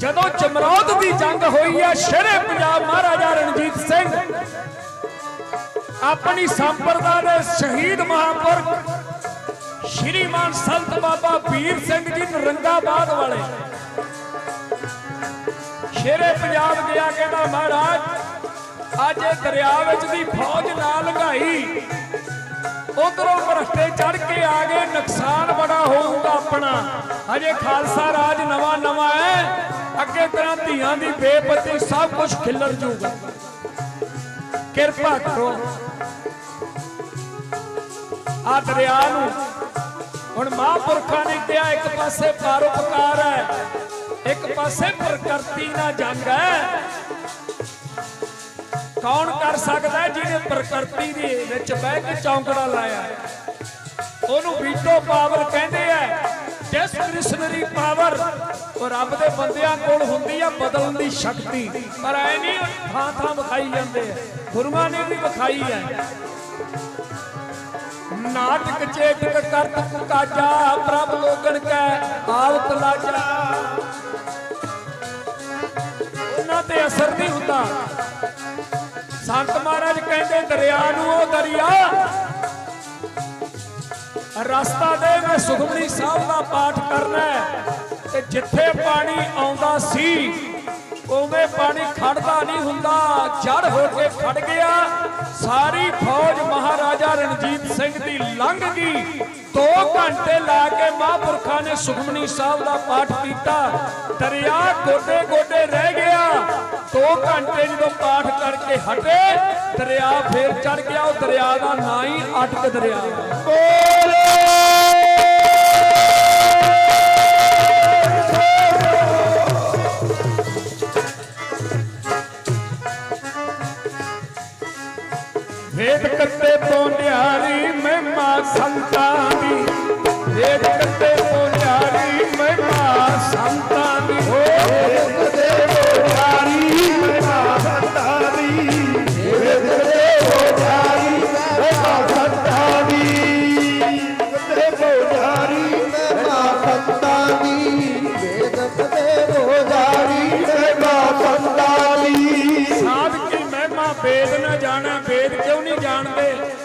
ਜਦੋਂ ਜਮਰੌਦ ਦੀ ਜੰਗ ਹੋਈ ਹੈ, ਸ਼ੇਰੇ ਪੰਜਾਬ ਮਹਾਰਾਜਾ ਰਣਜੀਤ ਸਿੰਘ ਆਪਣੀ ਸੰਪਰਦਾ ਦੇ ਸ਼ਹੀਦ ਮਹਾਪੁਰਖ ਸ਼੍ਰੀਮਾਨ ਸੰਤ ਬਾਬਾ ਵੀਰ ਸਿੰਘ ਜੀ ਨਰੰਗਾਬਾਦ ਵਾਲੇ। ਸ਼ੇਰੇ ਪੰਜਾਬ ਗਿਆ ਕਹਿੰਦਾ, ਮਹਾਰਾਜ, ਅੱਜ ਇਹ ਦਰਿਆ ਵਿੱਚ ਦੀ ਫੌਜ ਨਾ ਲੰਘਾਈ। ਉਧਰੋਂ ਭਰਸ਼ਟੇ ਚੜ ਕੇ ਆ ਗਏ, ਨੁਕਸਾਨ ਬੜਾ ਹੋਊਗਾ ਆਪਣਾ। ਹਜੇ ਖਾਲਸਾ ਰਾਜ ਨਵਾਂ ਨਵਾਂ ਹੈ। ਅੱਗੇ ਤਰ੍ਹਾਂ ਧੀਆਂ ਦੀ ਬੇਪਤੀ ਸਭ ਕੁਝ ਖਿੱਲਰ ਜੂਗਾ। ਕਿਰਪਾ ਕਰੋ। ਆ ਦਰਿਆ ਨੂੰ ਹੁਣ ਮਹਾਂਪੁਰਖਾਂ ਨੇ ਕਿਹਾ, ਇੱਕ ਪਾਸੇ ਪਰਉਪਕਾਰ ਹੈ, ਇੱਕ ਪਾਸੇ ਪ੍ਰਕਿਰਤੀ ਨਾਲ ਜੰਗ ਹੈ। ਕੌਣ ਕਰ ਸਕਦਾ ਜਿਹਨੇ ਪ੍ਰਕਿਰਤੀ ਦੇ ਵਿੱਚ ਬਹਿ ਕੇ ਚੌਂਕੜਾ ਲਾਇਆ? ਉਹਨੂੰ ਵੀਟੋ ਪਾਵਰ ਕਹਿੰਦੇ ਡਿਸਕ੍ਰਿਸ਼ਨਰੀ ਪਾਵਰ ਉਹ ਰੱਬ ਦੇ ਬੰਦਿਆਂ ਕੋਲ ਹੁੰਦੀ ਆ, ਬਦਲਣ ਦੀ ਸ਼ਕਤੀ। ਪਰ ਐ ਨਹੀਂ, ਥਾਂ ਥਾਂ ਵਿਖਾਈ ਜਾਂਦੇ ਆ। ਗੁਰੂਆਂ ਨੇ ਵੀ ਵਿਖਾਈ ਹੈ ਨਾਟਕ ਚੇਟਕ ਕਰਤ ਕਾਜਾ, ਪ੍ਰਭ ਲੋਗਨ ਕੈ ਆਵਤ ਲਾਜਾ। ਉਹਨਾਂ ਤੇ ਅਸਰ ਨਹੀਂ ਹੁੰਦਾ। ਸੰਤ ਮਹਾਰਾਜ ਕਹਿੰਦੇ, ਦਰਿਆ ਨੂੰ ਉਹ ਦਰਿਆ ਰਸਤਾ ਦੇ ਮੈਂ ਸੁਖਮਨੀ ਸਾਹਿਬ ਦਾ ਪਾਠ ਕਰਨਾ ਤੇ ਜਿੱਥੇ ਪਾਣੀ ਆਉਂਦਾ ਸੀ, ਉਵੇਂ ਪਾਣੀ ਖੜਦਾ ਨਹੀਂ ਹੁੰਦਾ। ਜੜ ਹੋ ਕੇ ਖੜ ਗਿਆ। ਸਾਰੀ ਫੌਜ ਮਹਾਰਾਜਾ ਰਣਜੀਤ ਸਿੰਘ ਦੀ ਲੰਘ ਗਈ। 2 ਘੰਟੇ ਲਾ ਕੇ ਮਹਾਂਪੁਰਖਾਂ ਨੇ ਸੁਖਮਨੀ ਸਾਹਿਬ ਦਾ ਪਾਠ ਕੀਤਾ। ਦਰਿਆ ਗੋਡੇ ਗੋਡੇ ਰਹਿ ਗਿਆ। 2 ਘੰਟੇ ਜਦੋਂ ਪਾਠ ਕਰਕੇ ਹਟੇ, ਦਰਿਆ ਫੇਰ ਚੜ ਗਿਆ। ਉਹ ਦਰਿਆ ਦਾ ਨਾਂ ਹੀ ਅਟਕ ਦਰਿਆ। ਵੇਦ ਕੱਤੇ ਪੋਨਿਆਰੀ ਮਹਿਮਾ ਸੰਤਾਂ ਦੀ। ਵੇਦ ਕੱਤੇ ਪੋਨਿਆਰੀ ਮਹਿਮਾ ਸੰਤਾਂ ਦੀ। ਹੋ ਵੇਦ ਕੱਤੇ ਪੋਨਿਆਰੀ ਮਹਿਮਾ ਸੰਤਾਂ ਦੀ। ਵੇਦ ਕੱਤੇ ਪੋਨਿਆਰੀ ਮਹਿਮਾ ਸੰਤਾਂ ਦੀ। ਕੱਤੇ ਪੋਨਿਆਰੀ ਮਹਿਮਾ ਸੰਤਾਂ ਦੀ। ਵੇਦ ਕੱਤੇ ਪੋਨਿਆਰੀ ਮਹਿਮਾ ਸੰਤਾਂ ਦੀ। ਸਾਧ ਕੀ ਮਹਿਮਾ ਵੇਦ ਨਾ ਜਾਣ ਜਾਣਦੇ